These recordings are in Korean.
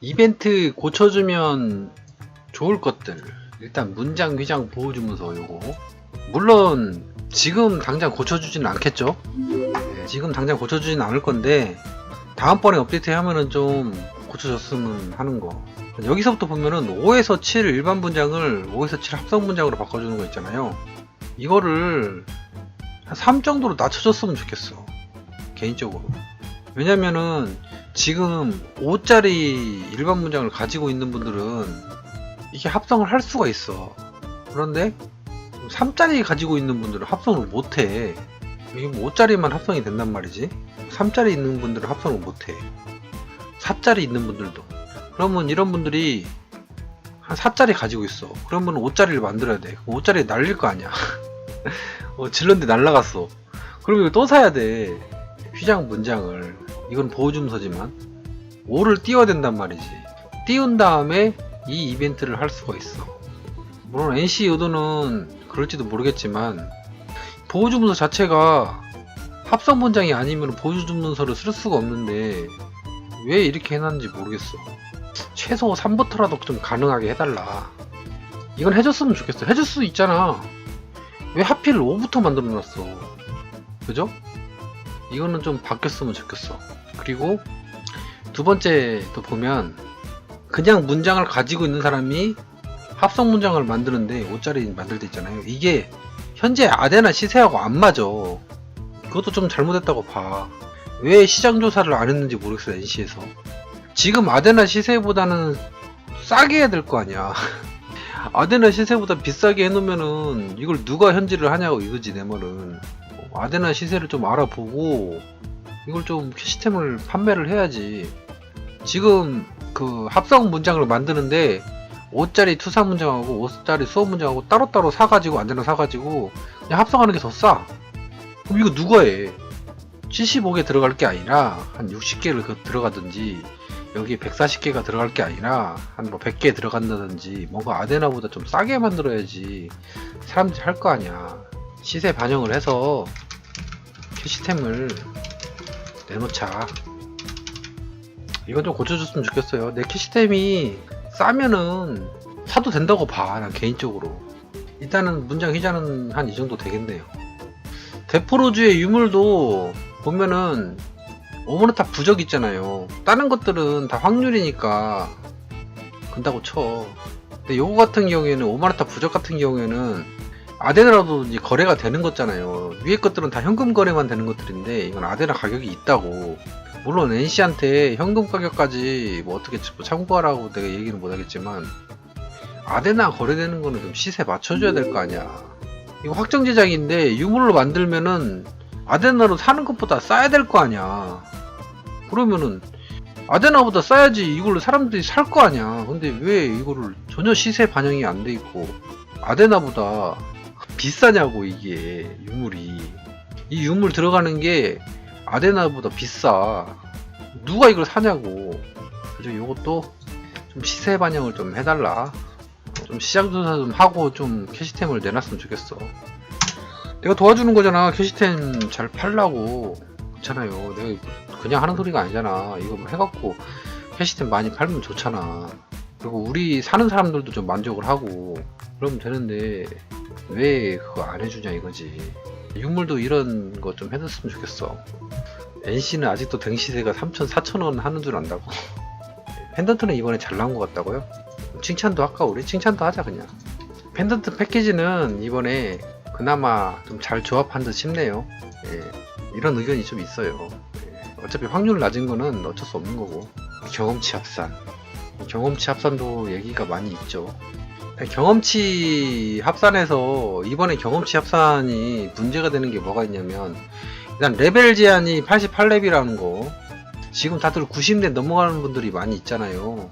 이벤트 고쳐주면 좋을 것들. 일단 문장 위장 보호주문서 요거. 물론 지금 당장 고쳐주지는 않겠죠? 네, 지금 당장 고쳐주지는 않을 건데 다음번에 업데이트 하면은 좀 고쳐줬으면 하는 거. 여기서부터 보면은 5에서 7 일반 문장을 5에서 7 합성 문장으로 바꿔주는 거 있잖아요. 이거를 한 3 정도로 낮춰줬으면 좋겠어. 개인적으로. 왜냐면은 지금 5짜리 일반 문장을 가지고 있는 분들은 이게 합성을 할 수가 있어. 그런데 3짜리 가지고 있는 분들은 합성을 못해. 이게 뭐 5짜리만 합성이 된단 말이지. 3짜리 있는 분들은 합성을 못해. 4짜리 있는 분들도. 그러면 이런 분들이 한 4짜리 가지고 있어. 그러면 5짜리를 만들어야 돼. 5짜리 날릴 거 아니야. 어, 질렀는데 날라갔어. 그럼 이거 또 사야 돼. 휘장 문장을. 이건 보호주문서지만 5를 띄워야 된단 말이지. 띄운 다음에 이 이벤트를 할 수가 있어. 물론 NC 의도는 그럴지도 모르겠지만 보호주문서 자체가 합성 문장이 아니면 보호주문서를 쓸 수가 없는데 왜 이렇게 해놨는지 모르겠어. 최소 3부터라도 좀 가능하게 해달라. 이건 해줬으면 좋겠어. 해줄 수 있잖아. 왜 하필 5부터 만들어놨어? 그죠? 이거는 좀 바뀌었으면 좋겠어. 그리고 두 번째 또 보면 그냥 문장을 가지고 있는 사람이 합성 문장을 만드는데 5짜리 만들 때 있잖아요. 이게 현재 아데나 시세하고 안 맞아. 그것도 좀 잘못했다고 봐. 왜 시장 조사를 안 했는지 모르겠어 NC에서. 지금 아데나 시세보다는 싸게 해야 될 거 아니야. 아데나 시세보다 비싸게 해놓으면은 이걸 누가 현질을 하냐고 이거지 내 말은. 어, 아데나 시세를 좀 알아보고 이걸 좀 시스템을 판매를 해야지. 지금 그 합성 문장을 만드는데 5짜리 투사 문장하고 5짜리 수업 문장하고 따로따로 사가지고 안되나 사가지고 그냥 합성하는 게 더 싸. 그럼 이거 누가 해? 75개 들어갈 게 아니라 한 60개를 그 들어가든지 여기 140개가 들어갈 게 아니라 한 뭐 100개 들어간다든지 뭔가 아데나보다 좀 싸게 만들어야지 사람들이 할 거 아니야. 시세 반영을 해서 시스템을 내놓자. 이건 좀 고쳐줬으면 좋겠어요. 내 키시템이 싸면은 사도 된다고 봐. 난 개인적으로. 일단은 문장 휘자는 한 이 정도 되겠네요. 데포로즈의 유물도 보면은 오모르타 부적 있잖아요. 다른 것들은 다 확률이니까 근다고 쳐. 근데 요거 같은 경우에는 오마르타 부적 같은 경우에는 아데나라도 이제 거래가 되는 거잖아요. 위에 것들은 다 현금 거래만 되는 것들인데 이건 아데나 가격이 있다고. 물론 NC한테 현금 가격까지 뭐 어떻게 뭐 참고하라고 내가 얘기는 못하겠지만 아데나 거래되는 거는 좀 시세 맞춰줘야 될 거 아니야. 이거 확정 제작인데 유물로 만들면은 아데나로 사는 것보다 싸야 될 거 아니야. 그러면은 아데나보다 싸야지 이걸로 사람들이 살 거 아니야. 근데 왜 이거를 전혀 시세 반영이 안 돼 있고 아데나보다 비싸냐고 이게 유물이 이 유물 들어가는 게 아데나보다 비싸. 누가 이걸 사냐고. 그래서 이것도 좀 시세 반영을 좀 해달라. 좀 시장 조사 좀 하고 좀 캐시템을 내놨으면 좋겠어. 내가 도와주는 거잖아. 캐시템 잘 팔라고. 그렇잖아요. 내가 그냥 하는 소리가 아니잖아. 이거 뭐 해갖고 캐시템 많이 팔면 좋잖아. 그리고 우리 사는 사람들도 좀 만족을 하고 그러면 되는데 왜 그거 안 해주냐 이거지. 유물도 이런 거 좀 해줬으면 좋겠어. NC는 아직도 댕시세가 3천, 4천원 하는 줄 안다고. 펜던트는 이번에 잘 나온 것 같다고요? 칭찬도 할까 우리? 칭찬도 하자 그냥. 펜던트 패키지는 이번에 그나마 좀 잘 조합한 듯 싶네요. 예, 이런 의견이 좀 있어요. 예, 어차피 확률 낮은 거는 어쩔 수 없는 거고. 경험치 합산. 경험치 합산도 얘기가 많이 있죠. 경험치 합산에서 이번에 경험치 합산이 문제가 되는 게 뭐가 있냐면 일단 레벨 제한이 88렙이라는 거. 지금 다들 90렙 넘어가는 분들이 많이 있잖아요.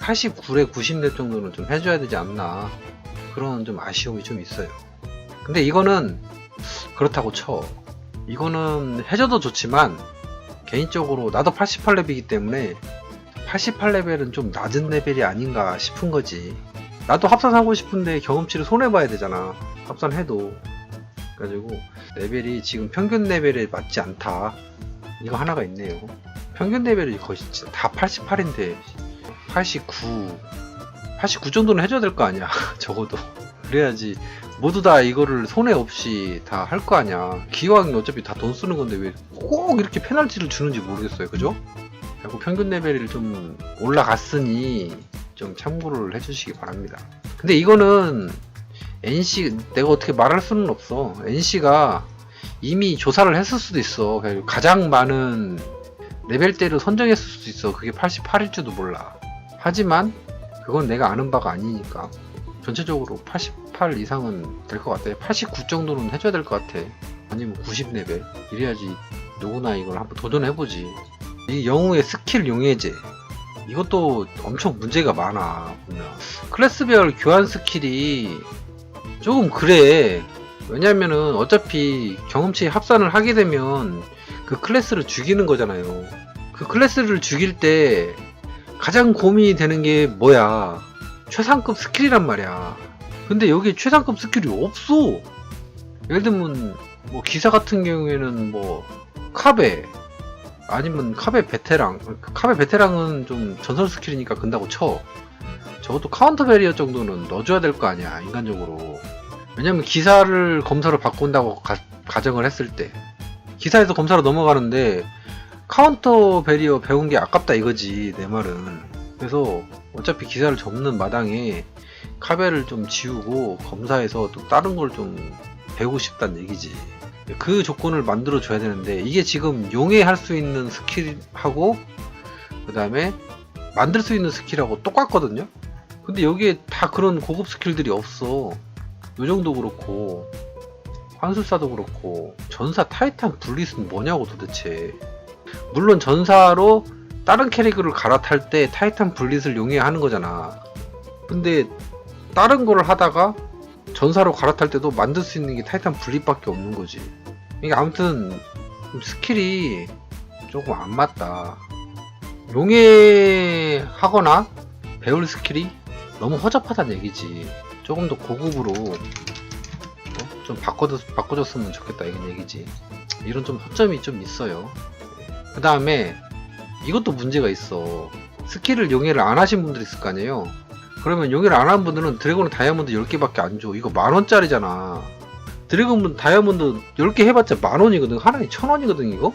89렙 90렙 정도는 좀 해줘야 되지 않나. 그런 좀 아쉬움이 좀 있어요. 근데 이거는 그렇다고 쳐. 이거는 해줘도 좋지만 개인적으로 나도 88렙이기 때문에 88레벨은 좀 낮은 레벨이 아닌가 싶은 거지 나도 합산하고 싶은데 경험치를 손해봐야 되잖아. 합산해도. 그래가지고 레벨이 지금 평균 레벨에 맞지 않다. 이거 하나가 있네요. 평균 레벨이 거의 진짜 다 88인데 89 89 정도는 해줘야 될 거 아니야. 적어도. 그래야지 모두 다 이거를 손해 없이 다 할 거 아니야. 기왕 어차피 다 돈 쓰는 건데 왜 꼭 이렇게 페널티를 주는지 모르겠어요. 그죠? 그리고 평균 레벨이 좀 올라갔으니 좀 참고를 해주시기 바랍니다. 근데 이거는 NC 내가 어떻게 말할 수는 없어. NC가 이미 조사를 했을 수도 있어. 가장 많은 레벨대를 선정했을 수도 있어. 그게 88일지도 몰라. 하지만 그건 내가 아는 바가 아니니까 전체적으로 88 이상은 될 것 같아. 89 정도는 해줘야 될 것 같아. 아니면 90레벨. 이래야지 누구나 이걸 한번 도전해보지. 이 영웅의 스킬 용해제 이것도 엄청 문제가 많아 보면. 클래스별 교환 스킬이 조금 그래. 왜냐면은 어차피 경험치 합산을 하게 되면 그 클래스를 죽이는 거잖아요. 그 클래스를 죽일 때 가장 고민이 되는 게 뭐야? 최상급 스킬이란 말이야. 근데 여기 최상급 스킬이 없어. 예를 들면 뭐 기사 같은 경우에는 뭐 카베 아니면 카베 베테랑 카베 베테랑은 좀 전설 스킬이니까 근다고 쳐. 적어도 카운터 베리어 정도는 넣어줘야 될 거 아니야 인간적으로. 왜냐면 기사를 검사로 바꾼다고 가, 가정을 했을 때. 기사에서 검사로 넘어가는데 카운터 베리어 배운 게 아깝다 이거지 내 말은. 그래서 어차피 기사를 접는 마당에 카베를 좀 지우고 검사에서 또 다른 걸 좀 배우고 싶다는 얘기지 그 조건을 만들어 줘야 되는데 이게 지금 용해할 수 있는 스킬하고 그 다음에 만들 수 있는 스킬하고 똑같거든요. 근데 여기에 다 그런 고급 스킬들이 없어. 요정도 그렇고 환술사도 그렇고 전사 타이탄 블릿은 뭐냐고 도대체. 물론 전사로 다른 캐릭터를 갈아탈 때 타이탄 블릿을 용해야 하는 거잖아. 근데 다른 거를 하다가 전사로 갈아탈 때도 만들 수 있는 게 타이탄 블릿밖에 없는 거지. 이게 아무튼 좀 스킬이 조금 안 맞다. 용해하거나 배울 스킬이 너무 허접하다는 얘기지. 조금 더 고급으로 어? 좀 바꿔, 바꿔줬으면 좋겠다 이런 얘기지. 이런 좀 허점이 좀 있어요. 그 다음에 이것도 문제가 있어. 스킬을 용해를 안 하신 분들 있을 거 아니에요 그러면 용해를 안 한 분들은 드래곤 다이아몬드 10개밖에 안 줘. 이거 만원짜리잖아. 드래곤 다이아몬드 10개 해봤자 만원이거든. 하나에 천원이거든 이거?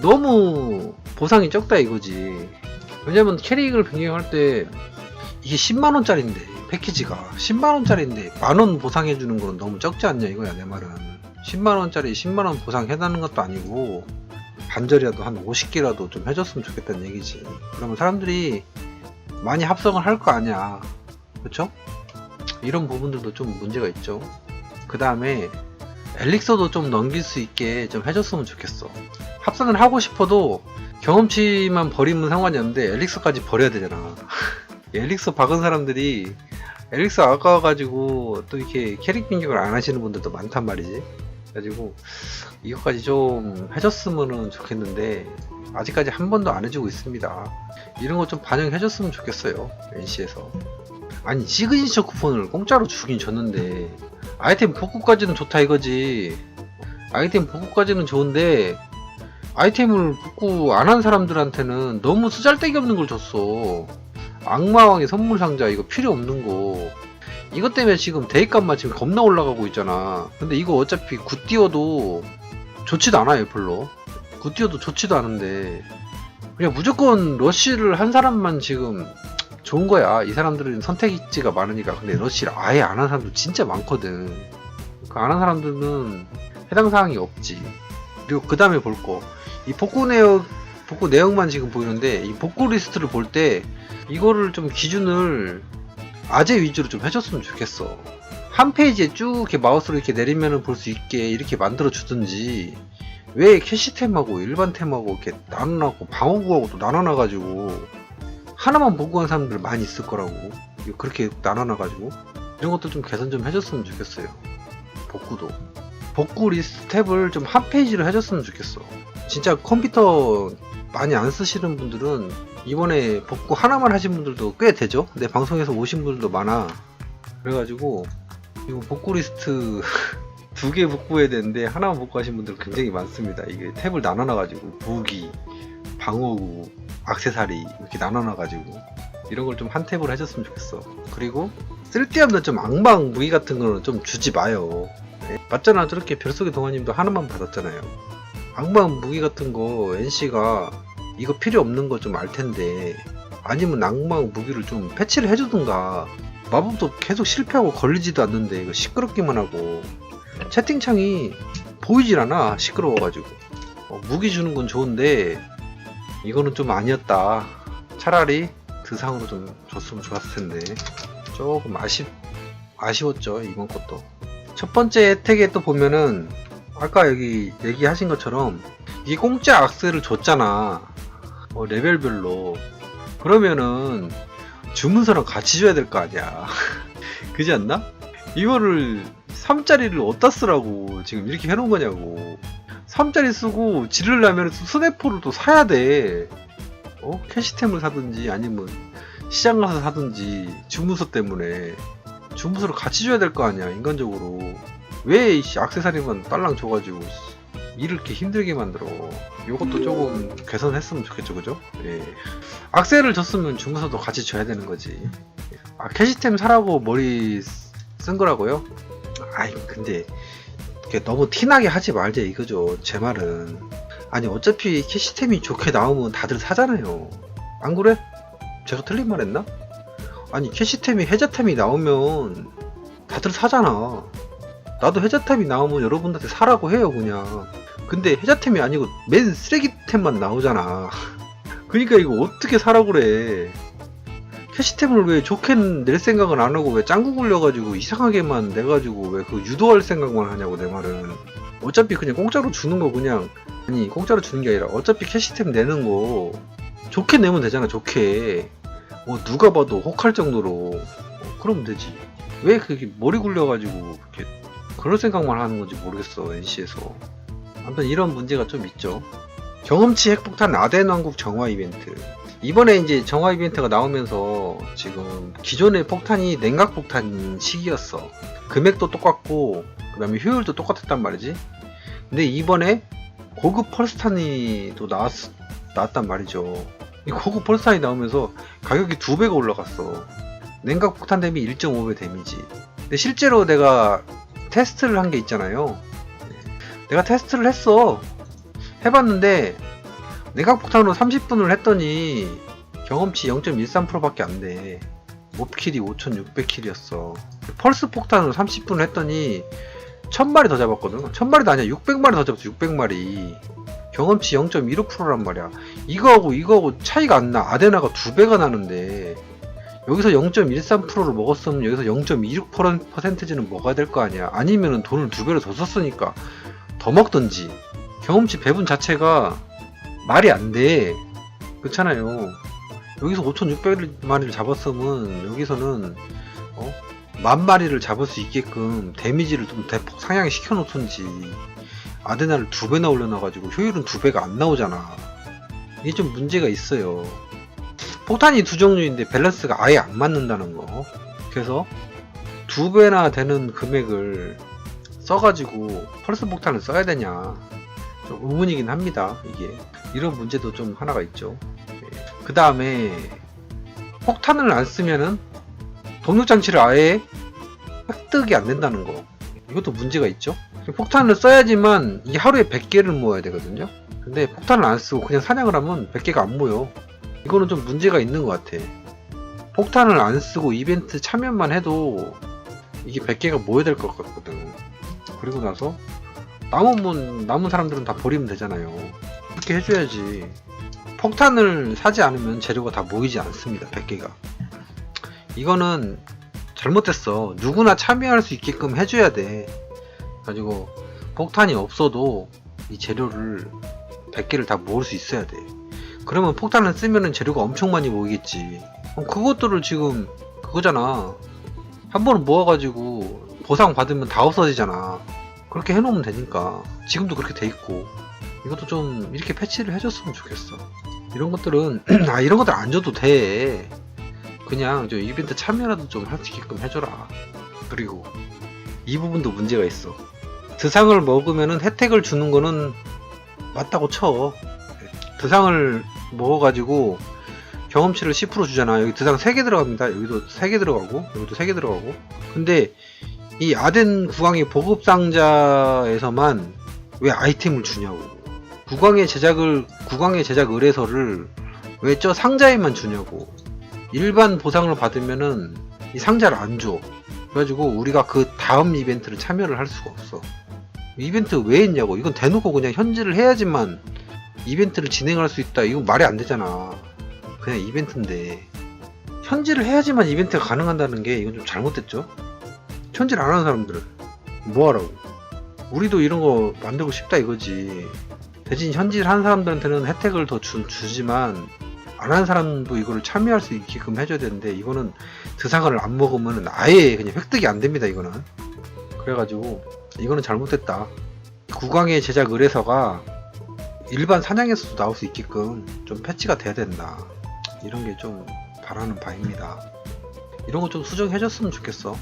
너무 보상이 적다 이거지. 왜냐면 캐릭을 변경할 때 이게 10만원짜리인데 패키지가. 10만원짜리인데 만원 보상해주는 거는 너무 적지 않냐 이거야 내 말은. 10만원짜리 10만원 보상해다는 것도 아니고 반절이라도 한 50개라도 좀 해줬으면 좋겠다는 얘기지. 그러면 사람들이 많이 합성을 할 거 아니야. 그쵸? 이런 부분들도 좀 문제가 있죠. 그 다음에 엘릭서도 좀 넘길 수 있게 좀 해줬으면 좋겠어. 합성을 하고 싶어도 경험치만 버리면 상관이 없는데 엘릭서까지 버려야 되잖아. 엘릭서 박은 사람들이 엘릭서 아까워가지고 또 이렇게 캐릭 변경을 안 하시는 분들도 많단 말이지. 그래가지고 이것까지 좀 해줬으면 좋겠는데 아직까지 한 번도 안 해주고 있습니다. 이런 거 좀 반영해줬으면 좋겠어요 NC에서. 아니 시그니처 쿠폰을 공짜로 주긴 줬는데 아이템 복구까지는 좋다 이거지. 아이템 복구까지는 좋은데 아이템을 복구 안 한 사람들한테는 너무 쓰잘데기 없는 걸 줬어. 악마왕의 선물 상자 이거 필요 없는 거. 이것 때문에 지금 대입값만 지금 겁나 올라가고 있잖아. 근데 이거 어차피 굿 띄워도 좋지도 않아요 별로 굿 띄워도 좋지도 않은데 그냥 무조건 러쉬를 한 사람만 지금 좋은 거야. 이 사람들은 선택지가 많으니까. 근데 러쉬를 아예 안 한 사람도 진짜 많거든. 그 안 한 사람들은 해당 사항이 없지. 그리고 그 다음에 볼 거. 이 복구 내역 복구 내역만 지금 보이는데 이 복구 리스트를 볼 때 이거를 좀 기준을 아재 위주로 좀 해줬으면 좋겠어. 한 페이지에 쭉 이렇게 마우스로 이렇게 내리면은 볼 수 있게 이렇게 만들어 주든지 왜 캐시템하고 일반템하고 이렇게 나눠놨고 방어구하고 또 나눠놔가지고 하나만 복구한 사람들 많이 있을 거라고 그렇게 나눠놔가지고 이런 것도 좀 개선 좀 해줬으면 좋겠어요. 복구도 복구 리스트 탭을 좀 한 페이지로 해줬으면 좋겠어. 진짜 컴퓨터 많이 안 쓰시는 분들은 이번에 복구 하나만 하신 분들도 꽤 되죠? 내 방송에서 오신 분들도 많아. 그래가지고 이거 복구 리스트 두 개 복구해야 되는데 하나만 복구하신 분들 굉장히 많습니다. 이게 탭을 나눠놔가지고 무기, 방어구, 악세사리 이렇게 나눠놔가지고 이런 걸 좀 한 탭으로 해줬으면 좋겠어. 그리고 쓸데없는 좀 악마응 무기 같은 거는 좀 주지 마요. 네, 맞잖아 저렇게 별속의 동아님도 하나만 받았잖아요. 악마응 무기 같은 거 NC가 이거 필요 없는 거 좀 알 텐데 아니면 악마응 무기를 좀 패치를 해주든가 마법도 계속 실패하고 걸리지도 않는데 이거 시끄럽기만 하고 채팅창이 보이질 않아. 시끄러워가지고. 어, 무기 주는 건 좋은데 이거는 좀 아니었다. 차라리 드상으로 좀 줬으면 좋았을 텐데. 조금 아쉽 아쉬웠죠 이번 것도. 첫 번째 혜택에 또 보면은 아까 여기 얘기하신 것처럼 이 공짜 악세를 줬잖아. 어, 레벨별로. 그러면은 주문서랑 같이 줘야 될 거 아니야. 그지 않나? 이거를 3짜리를 어디다 쓰라고 지금 이렇게 해놓은 거냐고 3짜리 쓰고 지르려면 스네포를 또 사야 돼 어? 캐시템을 사든지 아니면 시장 가서 사든지 주문서 때문에 주문서를 같이 줘야 될 거 아니야 인간적으로 왜 이 악세사리만 딸랑 줘가지고 일을 이렇게 힘들게 만들어 요것도 조금 개선했으면 좋겠죠 그죠? 예. 악세를 줬으면 주문서도 같이 줘야 되는 거지 아 캐시템 사라고 머리 쓴 거라고요? 아이 근데 너무 티나게 하지 말자 이거죠. 제 말은. 아니 어차피 캐시템이 좋게 나오면 다들 사잖아요. 안 그래? 제가 틀린 말 했나? 아니 캐시템이 해자템이 나오면 다들 사잖아. 나도 해자템이 나오면 여러분들한테 사라고 해요 그냥. 근데 해자템이 아니고 맨 쓰레기템만 나오잖아. 그니까 이거 어떻게 사라고 그래 캐시템을 왜 좋게 낼 생각은 안 하고 왜 짱구 굴려가지고 이상하게만 내가지고 왜 그 유도할 생각만 하냐고 내 말은. 어차피 그냥 공짜로 주는 거 그냥. 아니 공짜로 주는 게 아니라 어차피 캐시템 내는 거. 좋게 내면 되잖아 좋게. 뭐 누가 봐도 혹할 정도로. 어, 그러면 되지. 왜 그렇게 머리 굴려가지고 그렇게 그럴 생각만 하는 건지 모르겠어 NC에서. 아무튼 이런 문제가 좀 있죠. 경험치 핵폭탄 아덴 왕국 정화 이벤트 이번에 이제 정화 이벤트가 나오면서 지금 기존의 폭탄이 냉각 폭탄 시기였어. 금액도 똑같고 그 다음에 효율도 똑같았단 말이지. 근데 이번에 고급 펄스탄이 또 나왔, 나왔단 말이죠. 이 고급 펄스탄이 나오면서 가격이 두 배가 올라갔어. 냉각 폭탄 대비 1.5배 데미지. 근데 실제로 내가 테스트를 한 게 있잖아요. 내가 테스트를 했어. 해봤는데 냉각 폭탄으로 30분을 했더니 경험치 0.13%밖에 안 돼. 몹킬이 5,600킬이었어. 펄스 폭탄으로 30분을 했더니 1000마리 더 잡았거든. 1000마리도 아니야. 600마리 더 잡았어. 600마리. 경험치 0.15%란 말이야. 이거하고 이거하고 차이가 안 나. 아데나가 두 배가 나는데 여기서 0.13%를 먹었으면 여기서 0.26%는 먹어야 될거 아니야. 아니면은 돈을 두 배로 더 썼으니까 더 먹던지. 경험치 배분 자체가 말이 안 돼. 그렇잖아요. 여기서 5,600마리를 잡았으면 여기서는 어? 만 마리를 잡을 수 있게끔 데미지를 좀 대폭 상향시켜 놓던지 아데나를 두 배나 올려놔가지고 효율은 두 배가 안 나오잖아. 이게 좀 문제가 있어요. 폭탄이 두 종류인데 밸런스가 아예 안 맞는다는 거. 그래서 두 배나 되는 금액을 써가지고 펄스 폭탄을 써야 되냐. 좀 의문이긴 합니다. 이게 이런 문제도 좀 하나가 있죠. 그 다음에 폭탄을 안 쓰면은 동력 장치를 아예 획득이 안 된다는 거. 이것도 문제가 있죠. 폭탄을 써야지만 이게 하루에 100개를 모아야 되거든요. 근데 폭탄을 안 쓰고 그냥 사냥을 하면 100개가 안 모여. 이거는 좀 문제가 있는 것 같아. 폭탄을 안 쓰고 이벤트 참여만 해도 이게 100개가 모여야 될 것 같거든. 그리고 나서 남은 남은 사람들은 다 버리면 되잖아요. 그렇게 해줘야지. 폭탄을 사지 않으면 재료가 다 모이지 않습니다. 100개가. 이거는 잘못됐어. 누구나 참여할 수 있게끔 해줘야 돼. 가지고 폭탄이 없어도 이 재료를 100개를 다 모을 수 있어야 돼. 그러면 폭탄을 쓰면은 재료가 엄청 많이 모이겠지. 그것들을 지금 그거잖아. 한 번은 모아가지고 보상 받으면 다 없어지잖아. 그렇게 해놓으면 되니까. 지금도 그렇게 돼 있고. 이것도 좀 이렇게 패치를 해줬으면 좋겠어. 이런 것들은 아 이런 것들 안 줘도 돼. 그냥 저 이벤트 참여라도 좀할수 있게끔 해줘라. 그리고 이 부분도 문제가 있어. 드상을 먹으면은 혜택을 주는 거는 맞다고 쳐. 드상을 먹어가지고 경험치를 10% 주잖아. 여기 드상 3개 들어갑니다. 여기도 3개 들어가고, 여기도 3개 들어가고. 근데 이 아덴 국왕의 보급 상자에서만 왜 아이템을 주냐고. 국왕의 제작을, 국왕의 제작 의뢰서를 왜 저 상자에만 주냐고. 일반 보상을 받으면은 이 상자를 안 줘. 그래가지고 우리가 그 다음 이벤트를 참여를 할 수가 없어. 이벤트 왜 했냐고. 이건 대놓고 그냥 현질을 해야지만 이벤트를 진행할 수 있다. 이건 말이 안 되잖아. 그냥 이벤트인데. 현질을 해야지만 이벤트가 가능한다는 게 이건 좀 잘못됐죠? 현질 안 하는 사람들은 뭐 하라고? 우리도 이런 거 만들고 싶다 이거지. 대신 현질 하는 사람들한테는 혜택을 더 주, 주지만 안 하는 사람도 이거를 참여할 수 있게끔 해줘야 되는데 이거는 드상을 안 먹으면 아예 그냥 획득이 안 됩니다 이거는. 그래가지고 이거는 잘못됐다. 국왕의 제작 의뢰서가 일반 사냥에서도 나올 수 있게끔 좀 패치가 돼야 된다. 이런 게 좀 바라는 바입니다. 이런 거 좀 수정해줬으면 좋겠어